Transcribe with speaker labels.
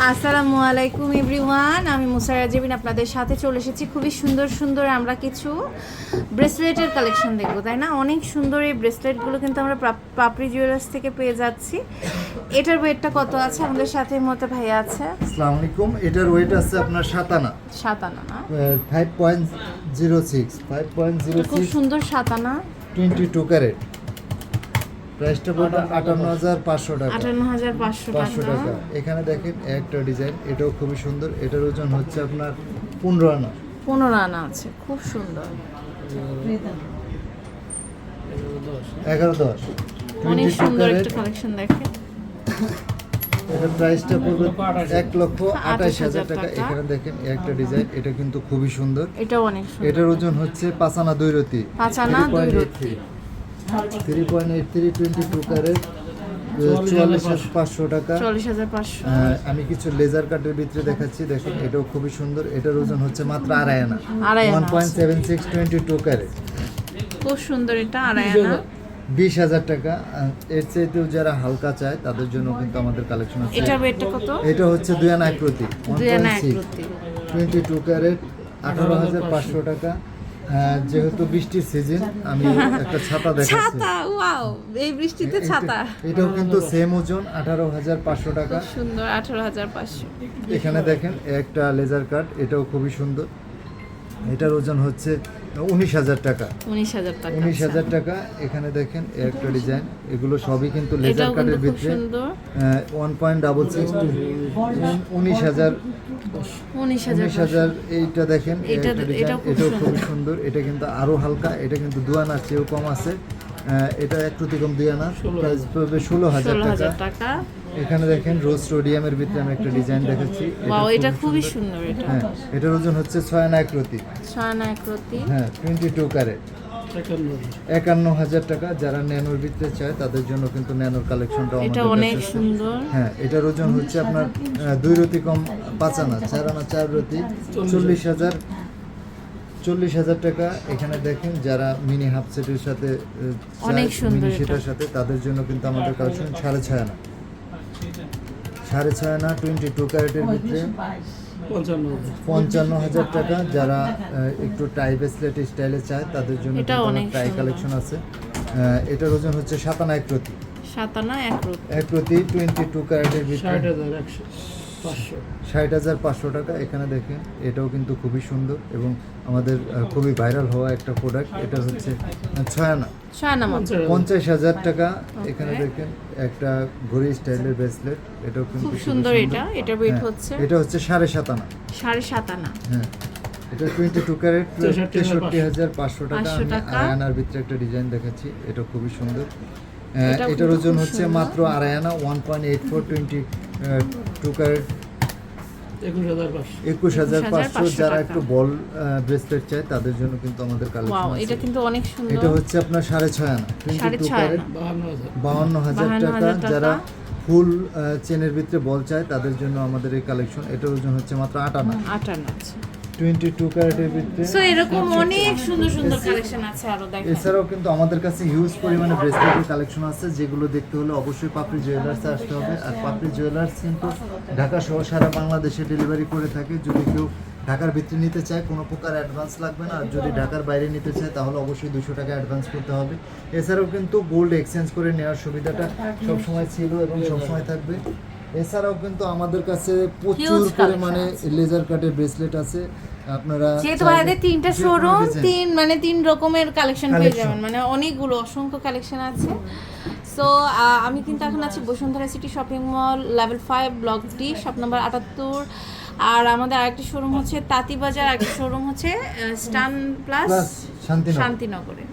Speaker 1: আসসালামু আলাইকুম এভরিওয়ান আমি মুসারা জেবিন আপনাদের সাথে চলে এসেছি খুবই সুন্দর সুন্দর আমরা কিছু ব্রেসলেটের কালেকশন দেখব তাই না? অনেক সুন্দর এই ব্রেসলেটগুলো কিন্তু আমরা পাপ- পাপড়ি জুয়েলার্স থেকে পেয়ে যাচ্ছি। এটার ওয়েটটা কত আছে আমাদের সাথে মতো ভাইয়া আছে?
Speaker 2: আসসালামু আলাইকুম এটার ওয়েট আছে আপনার সাতানা।
Speaker 1: সাতানা না?
Speaker 2: Five point zero six five point zero
Speaker 1: খুব সুন্দর সাতানা।
Speaker 2: টোয়েন্টি টু ক্যারেট প্রাইসটা পড়বে আটান্ন হাজার পাঁচশো টাকা।
Speaker 1: আটান্ন হাজার পাঁচশো
Speaker 2: পাঁচশো
Speaker 1: টাকা।
Speaker 2: এখানে দেখেন একটা ডিজাইন এটাও খুবই সুন্দর। এটার ওজন হচ্ছে আপনার পনেরো আনা।
Speaker 1: পনেরো আনা আছে খুব সুন্দর।
Speaker 2: এগারো দশ।
Speaker 1: অনেক সুন্দর একটা কালেকশন দেখে
Speaker 2: এটার প্রাইসটা পড়বে এক লক্ষ আঠাশ হাজার টাকা। এখানে দেখেন একটা ডিজাইন এটা কিন্তু খুবই সুন্দর।
Speaker 1: এটাও অনেক
Speaker 2: এটার ওজন হচ্ছে পাঁচানা দুই রতি।
Speaker 1: পাঁচ আনা দুই রতি।
Speaker 2: Three point eight three twenty two carat চুয়াল্লিশ হাজার পাঁচশো। টাকা।
Speaker 1: পাঁচশো।
Speaker 2: আমি কিছু লেজার কাটের ভিতরে দেখাচ্ছি দেখুন এটাও খুবই সুন্দর এটার ওজন হচ্ছে মাত্র আড়াই আনা। One point seven six twenty two carat
Speaker 1: খুব সুন্দর এটা আড়াই আনা।
Speaker 2: বিশ হাজার টাকা। এর চাইতেও যারা হালকা চায় তাদের জন্য কিন্তু আমাদের কালেকশন আছে।
Speaker 1: এটার ওয়েটটা কত?
Speaker 2: এটা হচ্ছে দুই আনা
Speaker 1: এক
Speaker 2: সিক্স টোয়েন্টি টু ক্যারেট আঠারো হাজার পাঁচশো টাকা। যেহেতু বৃষ্টির সিজন আমি একটা ছাতা দেখাচ্ছি।
Speaker 1: ছাতা ওয়াও এই বৃষ্টিতে ছাতা।
Speaker 2: এটাও কিন্তু সেম ওজন আঠারো হাজার পাঁচশো টাকা।
Speaker 1: সুন্দর আঠারো হাজার পাঁচশো।
Speaker 2: এখানে দেখেন একটা লেজার কাট এটাও খুবই সুন্দর। এটার ওজন হচ্ছে উনিশ হাজার টাকা।
Speaker 1: উনিশ হাজার টাকা
Speaker 2: উনিশ
Speaker 1: আচ্ছা।
Speaker 2: হাজার টাকা এখানে দেখেন একটা ডিজাইন এগুলো সবই কিন্তু লেজার কাটের ভিতরে। ওয়ান পয়েন্ট ডাবল সিক্স উনিশ হাজার
Speaker 1: উনিশ হাজার
Speaker 2: এইটা দেখেন
Speaker 1: এটা- এটাও খুব
Speaker 2: খুবই সুন্দর। এটা কিন্তু আরও হালকা এটা কিন্তু দুয়ানার চেয়েও কম আছে। আহ, এটা একটু কম দুই আনা প্রাইস পড়বে ষোলো হাজার টাকা।
Speaker 1: হাজার
Speaker 2: এখানে দেখেন রোজ রোডিয়ামের ভিতরে আমি একটা ডিজাইন দেখাচ্ছি
Speaker 1: ওয়াও এটা
Speaker 2: খুবই
Speaker 1: সুন্দর এটা।
Speaker 2: হ্যাঁ এটার ওজন হচ্ছে ছয় আনা এক রতি।
Speaker 1: ছয় না এক রতি।
Speaker 2: হ্যাঁ টোয়েন্টি টু ক্যারেট একান্ন হাজার টাকা যারা ন্যানোর ভিতরে চায় তাদের জন্য কিন্তু ন্যানোর কালেকশনটা
Speaker 1: এটা অনেক সুন্দর।
Speaker 2: হ্যাঁ এটার ওজন হচ্ছে আপনার দুই রতি কম পাঁচ আনা চার আনা চার রতি চল্লিশ হাজার চল্লিশ হাজার টাকা। এখানে দেখেন যারা মিনি হাফ সেটের সাথে মিনি সেটার সাথে তাদের জন্য কিন্তু আমাদের কালেকশন সাড়ে ছয় আনা। সাড়ে ছয় আনা টোয়েন্টি টু ক্যারেটের ভিতরে। পঞ্চান্ন হাজার টাকা। যারা একটু টাই ব্রেসলেট স্টাইলে চায় তাদের জন্য
Speaker 1: অনেক
Speaker 2: টাই কালেকশন আছে। এটার ওজন হচ্ছে সাতানা এক প্রতি।
Speaker 1: সাতানা এক রতি
Speaker 2: এক প্রতি টোয়েন্টি টু ক্যারেটের ভিতরে। ষাট হাজার পাঁচশো। টাকা। এখানে দেখেন এটাও কিন্তু খুবই সুন্দর এবং আমাদের খুবই ভাইরাল হওয়া একটা প্রোডাক্ট এটা হচ্ছে আহ, পঞ্চাশ হাজার টাকা। এখানে দেখেন একটা ঘড়ি স্টাইলের ব্রেসলেট এটাও কিন্তু
Speaker 1: খুব সুন্দর এটা। এটার ওয়েট
Speaker 2: হ্যাঁ,
Speaker 1: হচ্ছে?
Speaker 2: এটা হচ্ছে সাড়ে সাত আনা।
Speaker 1: সাড়ে সাত আনা।
Speaker 2: হ্যাঁ। এটা টোয়েন্টি টু ক্যারেট তেষট্টি হাজার পাঁচশো। টাকা। আমি
Speaker 1: টাকা।
Speaker 2: ভিতরে একটা ডিজাইন দেখাচ্ছি। এটা খুবই সুন্দর। আহ, এটার ওজন হচ্ছে মাত্র আড়াই আনা one point eight four twenty two carat একুশ হাজার পাঁচশো। যারা একটু বল ব্রেসলেট চায় তাদের জন্য কিন্তু আমাদের কালেকশন আছে।
Speaker 1: এটা কিন্তু অনেক
Speaker 2: এটা হচ্ছে আপনার সাড়ে ছয় আনা কিন্তু
Speaker 1: সাড়ে
Speaker 2: টু ক্যারেট বাহান্ন হাজার। টাকা। যারা ফুল চেনের ভিতরে বল চায় তাদের জন্য আমাদের এই কালেকশন এটার ওজন হচ্ছে মাত্র আট আনা।
Speaker 1: আট আনা আছে
Speaker 2: টোয়েন্টি টু ক্যারেটের ভিতরে
Speaker 1: সো এরকম অনেক সুন্দর সুন্দর কালেকশন আছে আরও দেখেন।
Speaker 2: এছাড়াও কিন্তু আমাদের কাছে হিউজ পরিমাণে ব্রেসলেটের কালেকশন আছে যেগুলো দেখতে হলে অবশ্যই পাপড়ি জুয়েলার্সে আসতে হবে। আর পাপড়ি জুয়েলার্স কিন্তু ঢাকা সহ সারা বাংলাদেশে ডেলিভারি করে থাকে। যদি কেউ ঢাকার ভিতরে নিতে চায় কোনো প্রকার অ্যাডভান্স লাগবে না। আর যদি ঢাকার বাইরে নিতে চায় তাহলে অবশ্যই দুশো টাকা অ্যাডভান্স করতে হবে। এছাড়াও কিন্তু গোল্ড এক্সচেঞ্জ করে নেওয়ার সুবিধাটা সবসময় ছিল এবং সবসময় থাকবে। এছাড়াও কিন্তু আমাদের কাছে প্রচুর পরিমাণে লেজার কাটের ব্রেসলেট আছে। আপনারা
Speaker 1: যেহেতু ভাইদের তিনটা শোরুম তিন মানে তিন রকমের কালেকশন পেয়ে যাবেন। মানে অনেকগুলো অসংখ্য কালেকশন আছে। সো আমি কিন্তু এখন আছি Bashundhara city shopping mall level five block D shop number আটাত্তর। আর আমাদের আরেকটি শোরুম হচ্ছে তাঁতিবাজার আরেকটি শোরুম হচ্ছে স্টান প্লাস শান্তিনগরে।